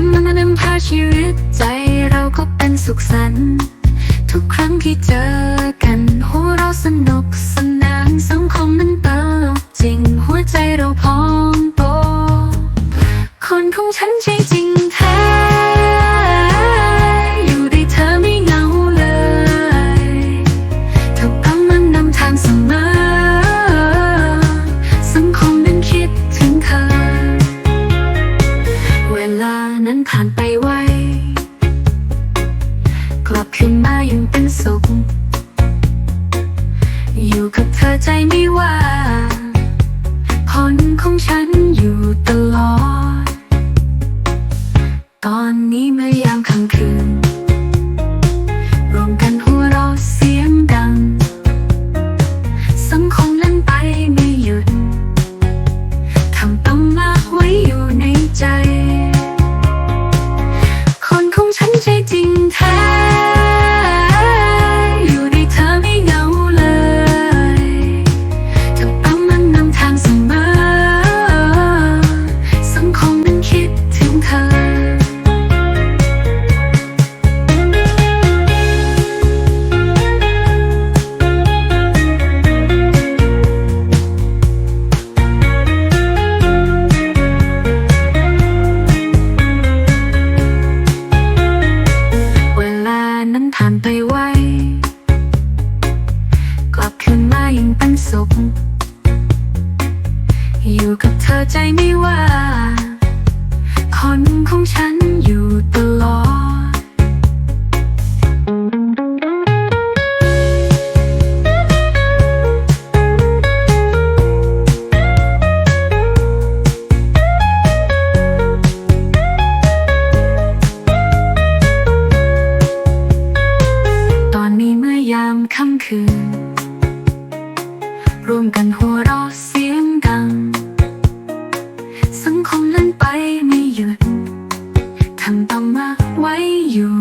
ำมันนั้นพาชีวิตใจเราก็เป็นสุขสันต์ทุกครั้งที่เจอกันหัวเราสนุกสนานสังคมนั้นเติ ธอใจไม่ว่าผลของฉัน อยู่กับเธอใจไม่ว่า คนของฉันอยู่ตลอด ตอนนี้เมื่อยามค่ำคืน ร่วมกันหัวเราะ ดัง สังคมนั้นไปไม่หยุดทำต้องมาไว้อยู่